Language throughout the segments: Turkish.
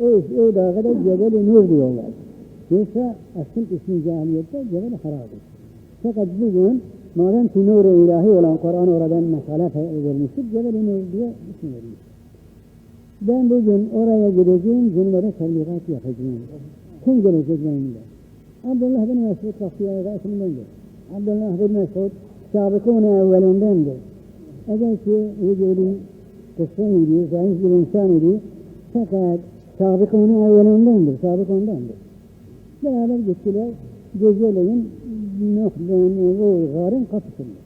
O dağa da Cebel-i Nur diyorlar. Yoksa asıl ismi cahiliyette Cebel-i Hara'dır. Fakat bugün madem ki nur ilahi olan Kur'an oradan mesale vermiştir, Cebel-i Nur diye isim vermiş. Ben bugün oraya gideceğim, günlere tebligat yapacağım. Kim gelecek benimle? Abdullah bin Mesud Kafiya'ya ismindendir. Abdullah bin Mesud sabıkın evvelindendir. Eğer ki vücudu kısa idi, zayıf bir insan idi, fakat sabıkın evvelindendir, sabık ondandır. Beraber gittiler, geceleyin Nuh'dan garın kapısında.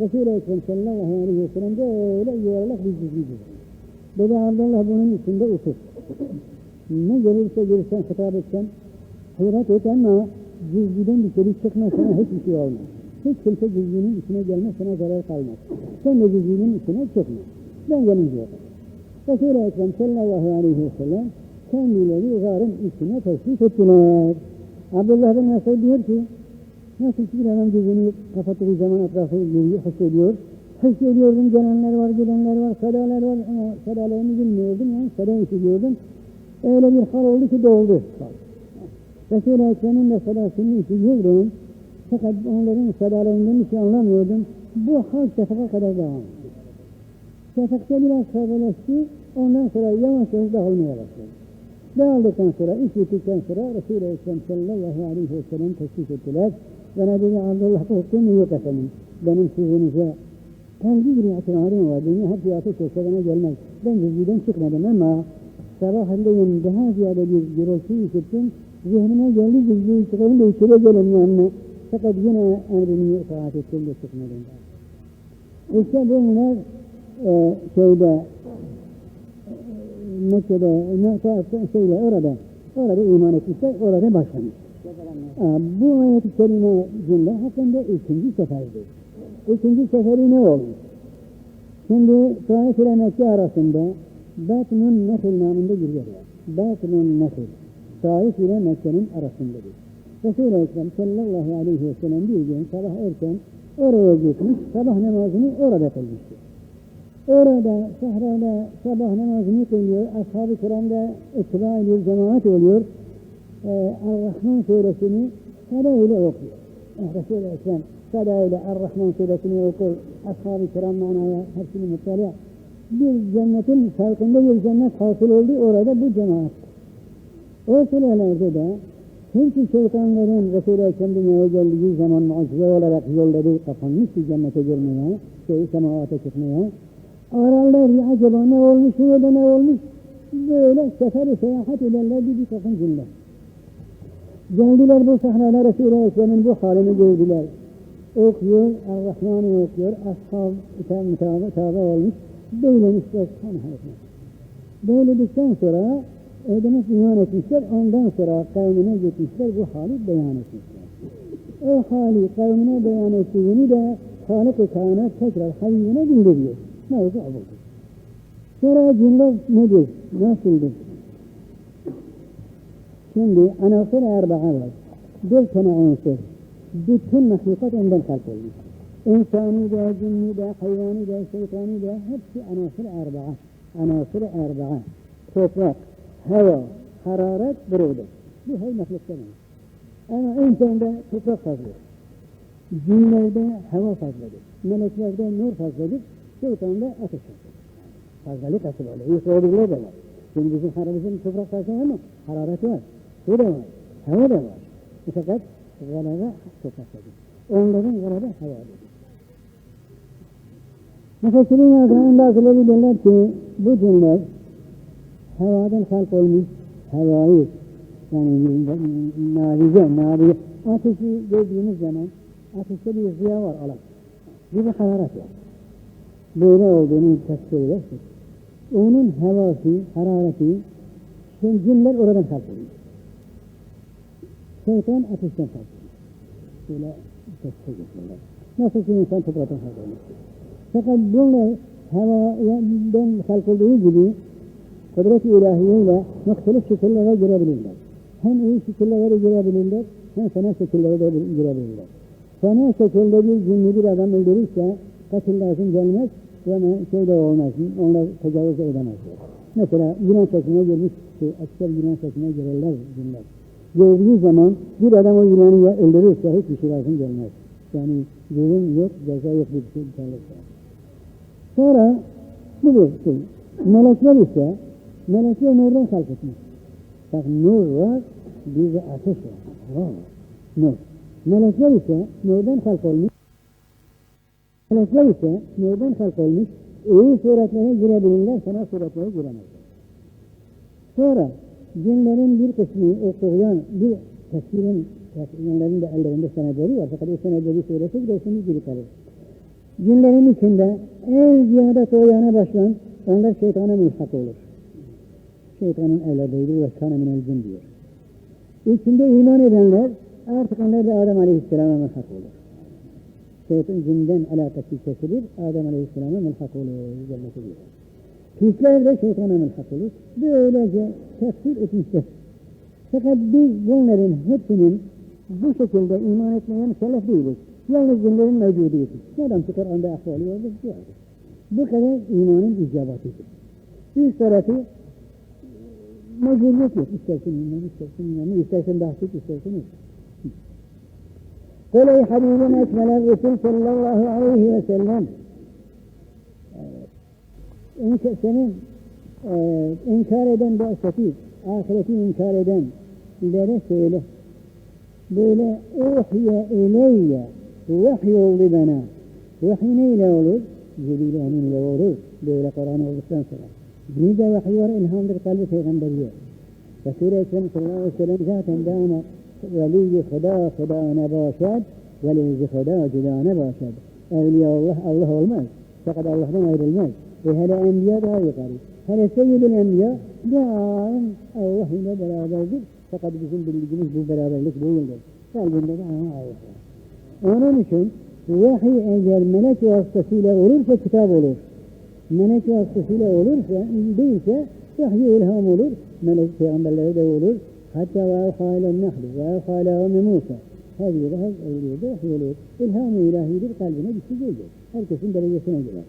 Resul-i Ekrem sallallahu aleyhi ve sellem de öyle yuvarlak bir çizgidir. Dedi Abdullah bunun içinde otur. ne gelirse gelirsen hitap etsen hayret et ama cüzgüden dışarı çıkma sana hiçbir şey olmaz. Hiç kimse cüzgünün içine gelmez sana zarar kalmaz. Sen de cüzgünün içine çıkma. Ben gelinceye kadar. Resul-i Ekrem sallallahu aleyhi ve sellem kendileri garın içine teşrif ettiler. Abdullah bin Mesud diyor ki nasıl ki bir adam gözünü kapattığı zaman etrafı hissediyor. Hissediyordum gelenler var, gidenler var, sadalar var ama sadalarını bilmiyordum yani sada işitiyordum. Öyle bir hal oldu ki doldu. Resul-i Ekrem'in de sadasını işitiyordum. Fakat onların sadalarından bir şey anlamıyordum. Bu hal şefaka kadar devam etti. Şefakta biraz fazlalaştı. Ondan sonra yavaş yavaş dağılmaya başladı. Dağıldıktan sonra, iş bittikten sonra Resul-i Ekrem sallallahu aleyhi ve sellem teşvik ettiler. Bana dedi Abdullah korktuğum yok efendim. Benim sizinize kendi bir itibarım var. Dünya hep fiyatı çekse bana gelmez. Ben cüzgüden çıkmadım ama sabahleyin daha ziyade bir gürültü işittim. Zihnime geldi cüzgüyü çıkarım da içeri gelin yanına. Fakat yine emrini itaat ettim de çıkmadım. İşte bunlar e, şeyde Mekke'de, Mekke'de şeyle orada, orada iman etmişler, orada başlamış. Bu ayet-i kerime cümle hakkında ikinci seferdir. İkinci seferi ne olmuş? Şimdi Taif ile Mekke arasında Batnun Nehil namında bir yer var. Batnun Nehil. Taif ile Mekke'nin arasındadır. Resul-i Ekrem sallallahu aleyhi ve sellem bir gün sabah erken oraya gitmiş, sabah namazını orada kılmıştır. Orada sahrada sabah namazını kılıyor, ashab-ı kiramda ittiba ediyor, cemaat oluyor. Ee, Ar-Rahman suresini sada ile okuyor. Eh, Resul-i Ekrem sada ile Ar-Rahman suresini okur, ashab-ı kiram manaya hepsini muttala. Bir cennetin farkında bir cennet hasıl oldu orada bu cemaat. O sürelerde de çünkü şeytanların Resul-i Ekrem dünyaya geldiği zaman mucize olarak yolları kapanmıştı cennete girmeye, şey, semavata çıkmaya. Ararlar ya acaba ne olmuş, burada ne olmuş? Böyle seferi seyahat ederlerdi bir takım cinler. Geldiler bu sahnede Resul-i Ekrem'in bu halini gördüler. Okuyor, Ar-Rahman'ı okuyor, ashab itham mütabı tabi olmuş. Böylemişler kan hayatına. Böyledikten sonra e, demek iman etmişler, ondan sonra kavmine gitmişler, bu hali beyan etmişler. O hali kavmine beyan ettiğini de Halık-ı Kainat tekrar Habibine bildiriyor. Mevzu budur. Sonra cümle nedir? Nasıldır? Şimdi anasır erba'a var. Bir tane unsur. Bütün mahlukat ondan kalk olmuş. İnsani de, cinni de, hayvani de, şeytani de hepsi anasır erba'a. Anasır erba'a. Toprak, hava, hararet burudur. Bu her mahlukta var. Ama insanda toprak fazladır. Cinlerde hava fazladır. Meleklerde nur fazladır. Şeytanda ateş fazladır. Fazlalık asıl öyle. İyi soğudukları da var. Şimdi bizim haramızın toprak fazla ama hararet var. Su da var. Hava da var. Fakat galaba topraktadır. Onların galaba havadır. Müfessirin yazarın bazıları derler ki bu cinler havadan halk olmuş havayı yani narize, narize ateşi gördüğümüz zaman ateşte bir ziya var alak. Bir hararet var. Böyle olduğunu tespit edersek onun havası, harareti şimdi cinler oradan olmuş. Şeytan ateşten olmuş. Böyle tespit ediyorlar. Nasıl ki insan topraktan olmuş. Fakat bunlar havadan halk olduğu gibi kudret-i ilahiyeyle muhtelif şekillere girebilirler. Hem iyi şekillere girebilirler, hem fena şekillere de girebilirler. Fena şekilde bir cinli bir adam öldürürse lazım gelmez ve şeyde olmaz, onlar tecavüz edemezler. Mesela Yunan sesine girmiş, şey, asker Yunan sesine girerler cinler. Gördüğü zaman bir adam o Yunan'ı öldürürse hiçbir şey lazım gelmez. Yani zulüm yok, ceza yok bir şey kalırsa. Sonra bu bir şey. Melekler ise, melekler nurdan halk etmiş. Bak nur var, bir de ateş var. Var. Nur. Melekler ise nurdan halk olmuş. Melekler ise nurdan halk olmuş. İyi suretlere girebilirler, sana suretlere giremezler. Sonra cinlerin bir kısmı okuyan bir tefsirin onların da ellerinde senedleri var. Fakat o senedleri söylese giderseniz geri kalır. Cinlerin içinde en ziyade soğuyana başlayan onlar şeytana mülhak olur. Şeytanın evladıydı ve kana minel cin diyor. İçinde iman edenler artık onlar da Adem Aleyhisselam'a mülhak olur. Şeytan cinden alakası kesilir, Adem Aleyhisselam'a mülhak olur. Cennete girer. Pisler de şeytana mülhak olur. Böylece tefsir etmişler. Fakat biz bunların hepsinin bu şekilde iman etmeye mükellef değiliz. Yalnız cinlerin mevcudiyeti. Neden ki Kur'an'da ahvali vardır diyor. Bu kadar imanın icabatidir. Üst tarafı mecburiyet yok. İstersin iman, istersin iman, istersen bahset, istersen yok. قل اي حبيب أكمل الرسل صلى الله عليه وسلم. آه، ان كسنين ان آه، كاردن باسفي اخرتي ان كاردن لرسوله بلا أوحي إلي وحي ولدنا وحيني لولد جليل امين لولد بلا قرآن وبستان سلام جيدا وحيور الهام بالقلب في غنبرية. فسوره كم صلى الله عليه وسلم جاءت دائما veli huda huda ne başad, veli huda cüda ne başad. Evliya Allah Allah olmaz. Fakat Allah'tan ayrılmaz. Ve hele enbiya daha yukarı. Hele seyyidül enbiya daim Allah ile beraberdir. Fakat bizim bildiğimiz bu beraberlik değildir. Kalbinde de Allah var. Onun için vahiy eğer melek vasıtasıyla olursa kitap olur. Melek vasıtasıyla olursa, değilse vahiy ilham olur. Melek peygamberlere de olur. Hatta ve evhâlen nehli ve evhâle Musa. Her yere her evliyede vahiy olur. İlham-ı ilahidir kalbine bir şey gelecek. Herkesin derecesine göre.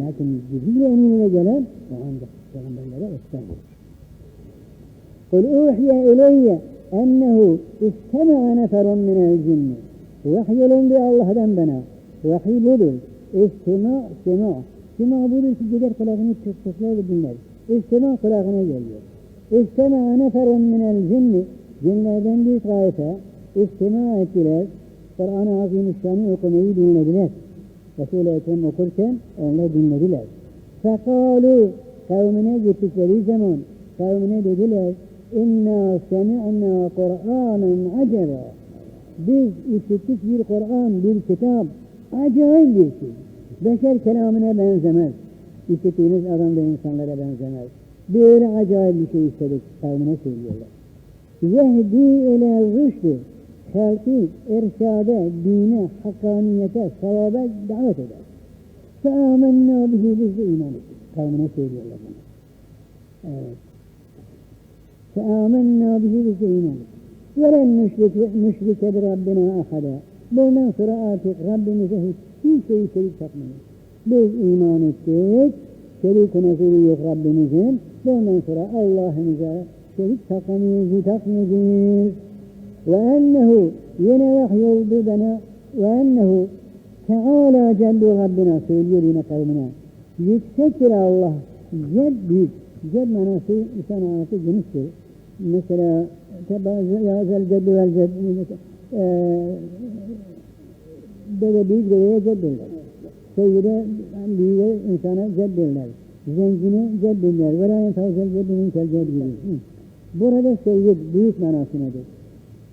Lakin Cibril eminine gelen o ancak peygamberlere eksen olur. قل أوحي إلي أنه استمع نفر من الجن Vahiy olundu Allah'dan bana. Vahiy budur. İstima, sema. Sema budur ki gider kulağını tıktıklar dinler. İstima kulağına geliyor. İstima neferun minel cinni. Cinlerden bir taife istima ettiler. Kur'an-ı Azimüşşan'ı okumayı dinlediler. Resul-i Ekrem okurken onlar dinlediler. Fekalu kavmine gittikleri zaman kavmine dediler İnna semi'na Kur'anen acaba biz işittik bir Kur'an, bir kitap, acayip bir şey. Beşer kelamına benzemez. İşittiğiniz adam da insanlara benzemez böyle acayip bir şey istedik kavmine söylüyorlar. Yehdi ele rüştü şerki, irşade, dine, hakkaniyete, sevaba davet eder. Feâmennâ bihi biz de iman ettik. Kavmine söylüyorlar bunu. Evet. Feâmennâ bihi biz iman ettik. Veren müşrik, müşrike bir Rabbine ahada. Bundan sonra artık Rabbimize hiçbir şey şerik takmayız. Biz iman ettik şerik nazırı yok Rabbimizin. Bundan sonra Allah'ımıza şerik takmayız, takmayacağız. Ve ennehu yine vahyoldu bana ve ennehu Teala Cellu Rabbina söylüyor yine kavmine. Yüksektir Allah, ced büyük. Ced manası insan anası geniştir. Mesela ya zel ceddi vel ceddi dede büyük dedeye ceddiller. Seyyide büyüğe insana ceddiller. Zengine ceddiller. Velayen tavzel ceddinin kel ceddi. Burada seyyid büyük manasınadır.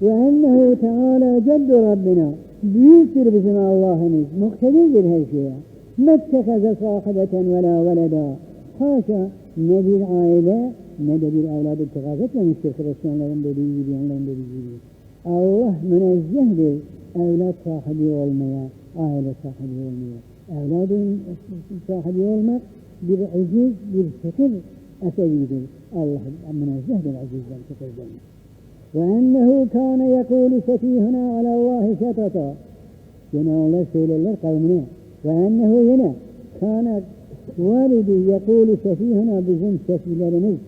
Ve ennehu teala ceddu Rabbina. Büyüktür bizim Allah'ımız. Muhtedirdir her şeye. Mettekeze sahibeten ve la veleda. Haşa ne bir aile ne de bir evladı ittikaz etmemiştir Hristiyanların dediği gibi, onların dediği gibi. Allah münezzehdir evlat sahibi olmaya, aile sahibi olmaya. Evladın sahibi olmak bir aziz, bir şekil eseridir. Allah münezzehdir azizden, şekilden. Ve ennehu kâne yekûlü sefîhuna alallâhi şetata. Yine onlar söylerler kavmine. Ve ennehu yine kâne Validi yekulu sefihuna bizim sefihlerimiz